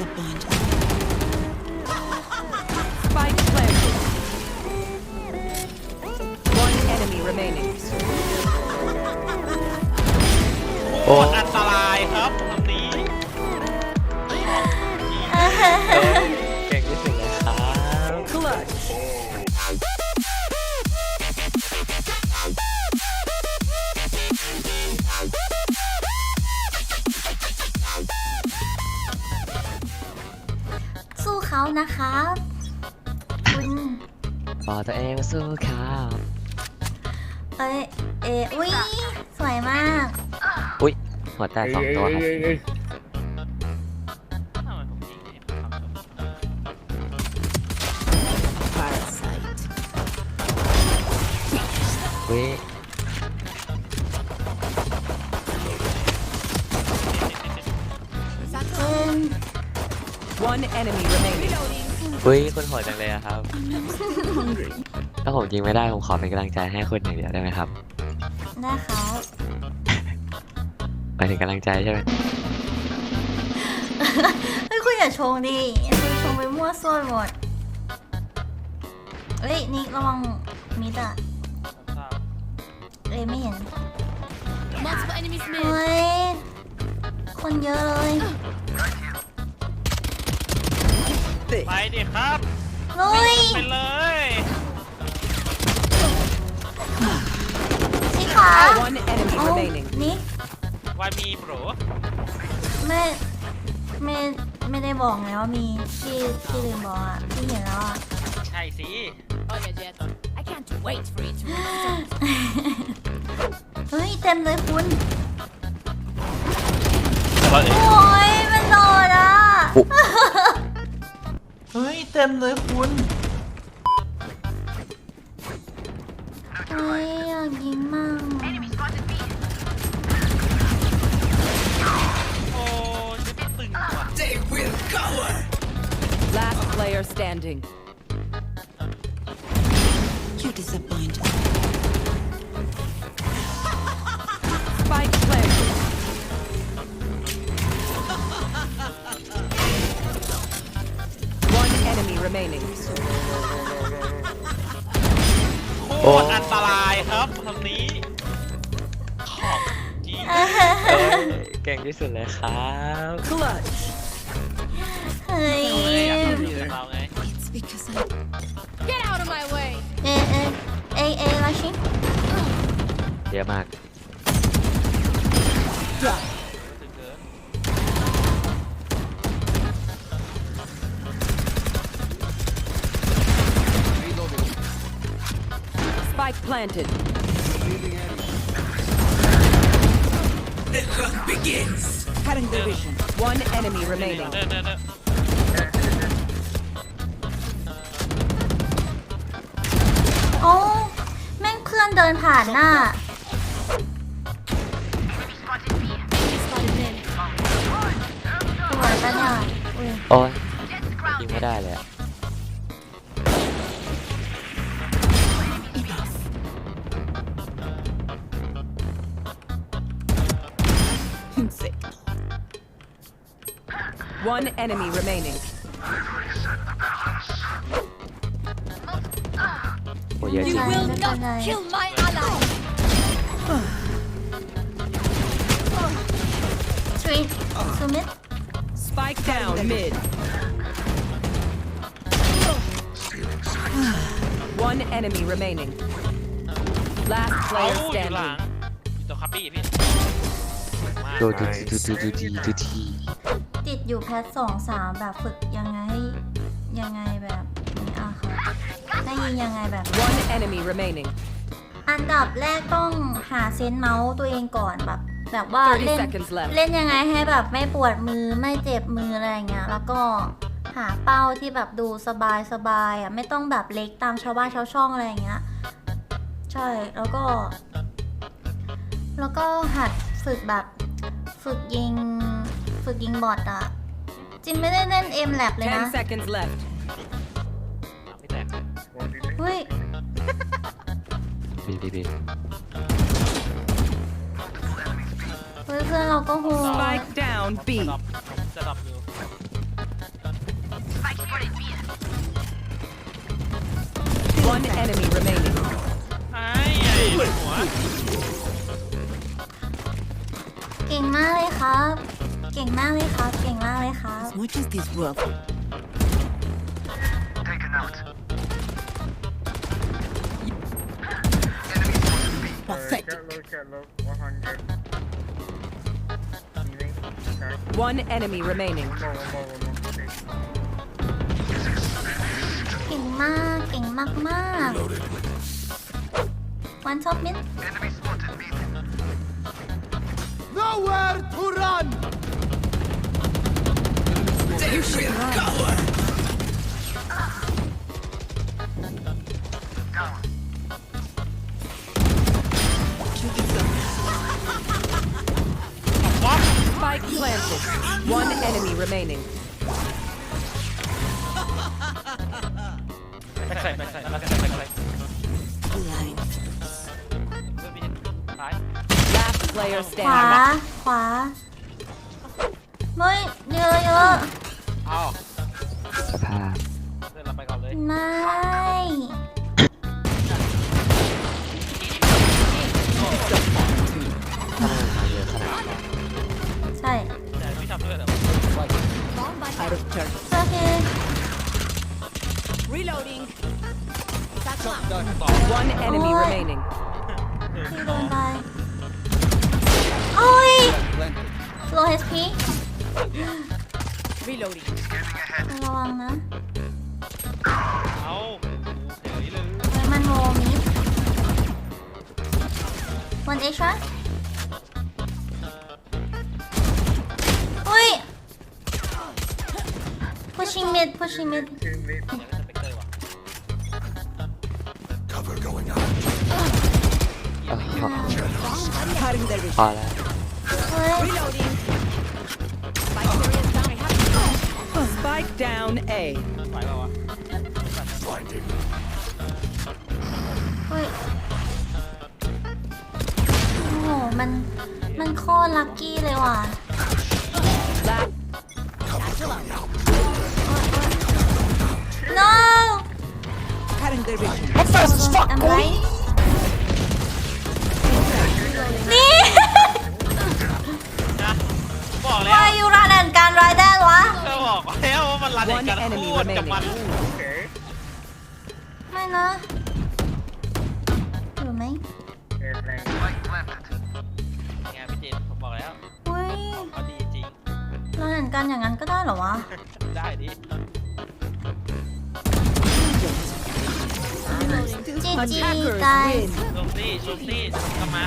disappointed. Spike planted. One enemy remaining. โเขานะครับคุณบอกตัวเองว่าสู้ครับเอ้ยเอยอุ้ยสวยมากอุ้ยหัวแตกสองตัวครับทำไมผมยิงเนี่ย One enemy remaining. อุ้ยคุณโหดจังเลยอะครับ ถ้าผมยิงไม่ได้ผมขอเป็นกำลังใจให้คุณอย่างเดียวได้ไหมครับได้ครับหมายถึงกำลังใจใช่ไหมเฮ้ยคุณอย่าชงดิคุณชงไปมั่วซั่วหมดเฮ้ยนิกระวังมิดอะเอ้ยไม่เห็น Multiple enemies เฮ้ยคนเยอะเลย ไปดิครับเฮ้ยไปเลยสีขา One enemy เอ้า remaining. นิกวายมีโปรไม่ไม่ไม่ได้บอกไงว่ามีที่ที่ลืมบอกอะที่เห็นแล้วอะ ใช่สิ Oh yeah, Jet. I can't wait for it to release. เฮ้ยเต็มเลยคุณว่าโอ้ยมันโดดอะเฮ้ย เต็มเลยคุณ เฮ้ยอยากยิงมั่งโอ้จะไม่ตึงว่ะ Last player standing. You disappointed. Remaining. โคตรอันตรายครับตรงนี้ ของจริงเอ้ยเก่งที่สุดเลยครับ Clutch. เฮ้ยเลยอยากทำอยู่กับเราไง It's because I Get out of my way. เอเอเอเอลาชิเยอะมากถึ Spike planted. Cutting the vision. One enemy เดิน remaining. เดินเดินโอ้แม่งเพื่อนเดินผ่านหน้า Spotted mid. สวยปะเนี่ยอุ้ยโอ้ยยิงไม่ได้เลยอะ One enemy remaining. โอ้ยเยอะจริง You will not Kill my ally. ทรีซูมิด Spike down mid. One enemy remaining. Last เอา player อยู่หลัง standing. อยู่ตัวคับบี้พี่มากดูดูดูดูดูดีดูที ติดอยู่แพทสองสามแบบฝึกยังไงให้ยังไงแบบนี้อะค่ะได้ยินยังไงแบบ One enemy remaining. อันดับแรกต้องหาเซนส์เมาส์ตัวเองก่อนแบบ แบบว่า30เล่น seconds left เล่นยังไงให้แบบไม่ปวดมือไม่เจ็บมืออะไรอย่างเงี้ยแล้วก็หาเป้าที่แบบดูสบายสบายอะไม่ต้องแบบเล็กตามชาวบ้านชาวช่องอะไรอย่างเงี้ยใช่แล้วก็ แล้วก็หัดฝึกแบบฝึกยิง ฝึกยิงบอทอะจินไม่ได้เล่นเอมแลบเลยนะเฮ้ย บีบีบีเฮ้ยเพื่อนเราก็โหดหัวเก่งมากเลยครับ เก่งมากเลยครับ เก่งมากเลยครับ As much as this world. Perfect. Look at look 100. Healing. Okay. One enemy remaining. One more, one more, one more. Okay. เก่งมาก เก่งมากมากวันช็อปมิด Nowhere to run! เพื่อนพี่ซ้าย Last player ขวา standing. ขวาเฮ้ยเยอะเยอะเอ้าสภาพเดินเราไปก่อนเลยไม่ถ้า Out of turn. โอเค Reloading. One enemy Oh. remaining. พี่เดินไปโอ้ย low HP Reloading. ระวังนะเอ้าเดี๋ยวนี้เลยเฮ้ยมันโมมิด one extra pushing mid pushing mid Two mid. อย่างนั้นสเปกเตอร์ว่ะ Cover going out. เออพอพอแล้วเฮ้ย Reloading. Spike carriers down. I have Spike down A. ไหวเปล่าวะ Blinding. เฮ้ยโอ้โหมัน มันโคตรลัคกี้เลยว่ะ Last Cover going out. Cutting their vision. I'm fast as fuck, I'm boy! right นี่ นะบอกแล้วว่าอยู่ร้านอันการรายได้วะ ก็บอกแล้วว่ามันรันเองกัน One enemy คู่กับมัน Okay. ไม่นะอยู่ไหม Air plane. ไงพี่เจนผมบอกแล้วอุ้ยเขาดีจริงร้านอันการอย่างนั้นก็ได้เหรอวะ ได้ดิ จีจี Attackers กาย win. ชุบซี่ชุบซี่จะกลับมา